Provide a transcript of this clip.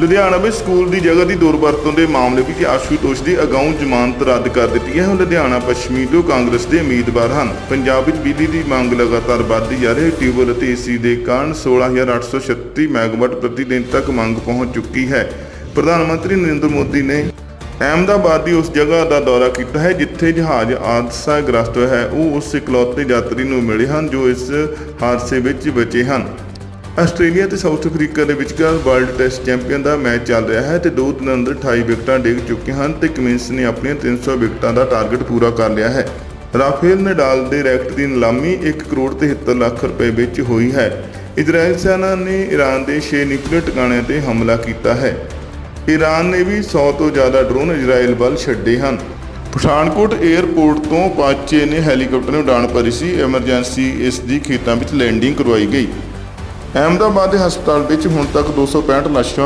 ਲੁਧਿਆਣਾ ਵਿੱਚ ਸਕੂਲ ਦੀ ਜਗ੍ਹਾ ਦੀ ਦੁਰਵਰਤੋਂ ਦੇ ਮਾਮਲੇ ਵਿੱਚ ਆਸ਼ੂਤੋਸ਼ ਦੀ ਅਗਾਊਂ ਜ਼ਮਾਨਤ ਰੱਦ ਕਰ ਦਿੱਤੀ ਹੈ। ਹੁਣ ਲੁਧਿਆਣਾ ਪੱਛਮੀ ਤੋਂ ਕਾਂਗਰਸ ਦੇ ਉਮੀਦਵਾਰ ਹਨ, ਪੰਜਾਬ ਵਿੱਚ ਬਿਜਲੀ ਦੀ ਮੰਗ ਲਗਾਤਾਰ ਵੱਧਦੀ ਜਾ ਰਹੀ ਹੈ। ਟਿਊਬਲ ਅਤੇ ਏਸੀ ਦੇ ਕਾਰਨ 16836 ਮੈਗਾਵਾਟ ਪ੍ਰਤੀ ਦਿਨ ਤੱਕ ਮੰਗ ਪਹੁੰਚ ਚੁੱਕੀ ਹੈ। ਪ੍ਰਧਾਨ ਮੰਤਰੀ ਨਰਿੰਦਰ ਮੋਦੀ ਨੇ ਅਹਿਮਦਾਬਾਦ ਦੀ ਉਸ ਜਗ੍ਹਾ ਦਾ ਦੌਰਾ ਕੀਤਾ ਹੈ, ਜਿੱਥੇ ਜਹਾਜ਼ ਹਾਦਸਾ ਗ੍ਰਸਤ ਹੋਇਆ ਹੈ। ਉਹ ਉਸ ਇਕਲੌਤੇ ਯਾਤਰੀ ਨੂੰ ਮਿਲੇ ਹਨ, ਜੋ ਇਸ ਹਾਦਸੇ ਵਿੱਚ ਬਚੇ ਹਨ। ਆਸਟ੍ਰੇਲੀਆ ਤੇ ਸਾਊਥ ਅਫਰੀਕਾ ਦੇ ਵਿਚਕਾਰ ਵਰਲਡ ਟੈਸਟ ਚੈਂਪੀਅਨ ਦਾ ਮੈਚ ਚੱਲ ਰਿਹਾ ਹੈ ਤੇ ਦੋ ਦਿਨਾਂ ਅੰਦਰ 28 ਵਿਕਟਾਂ ਡਿੱਗ ਚੁੱਕੇ ਹਨ ਤੇ ਕਮਿੰਸ ਨੇ ਆਪਣੀਆਂ 300 ਵਿਕਟਾਂ ਦਾ ਟਾਰਗੇਟ ਪੂਰਾ ਕਰ ਲਿਆ ਹੈ। ਰਾਫੇਲ ਨਡਾਲ ਦੇ ਰੈਕਟ ਦੀ ਨਿਲਾਮੀ 1 ਕਰੋੜ 73 ਲੱਖ ਰੁਪਏ ਵਿੱਚ ਹੋਈ ਹੈ। ਇਜ਼ਰਾਈਲ ਸੈਨਾ ਨੇ ਈਰਾਨ ਦੇ 6 ਨਿਊਕਲੀਅਰ ਟਿਕਾਣਿਆਂ ਤੇ ਹਮਲਾ ਕੀਤਾ ਹੈ। ਈਰਾਨ ਨੇ ਵੀ 100 ਤੋਂ ਜ਼ਿਆਦਾ ਡਰੋਨ ਇਜ਼ਰਾਈਲ ਵੱਲ ਛੱਡੇ ਹਨ। ਪਠਾਨਕੋਟ 에ਅਰਪੋਰਟ ਤੋਂ ਪਾਚੇ ਨੇ ਹੈਲੀਕਾਪਟਰ ਨੂੰ ਉਡਾਣ ਭਰੀ ਸੀ। ਐਮਰਜੈਂਸੀ ਇਸ ਦੀ ਖੇਤਾਂ ਵਿੱਚ ਲੈਂਡਿੰਗ ਕਰਵਾਈ ਗਈ। ਅਹਿਮਦਾਬਾਦ ਦੇ ਹਸਪਤਾਲ ਵਿੱਚ ਹੁਣ ਤੱਕ 265 ਲਾਸ਼ਾਂ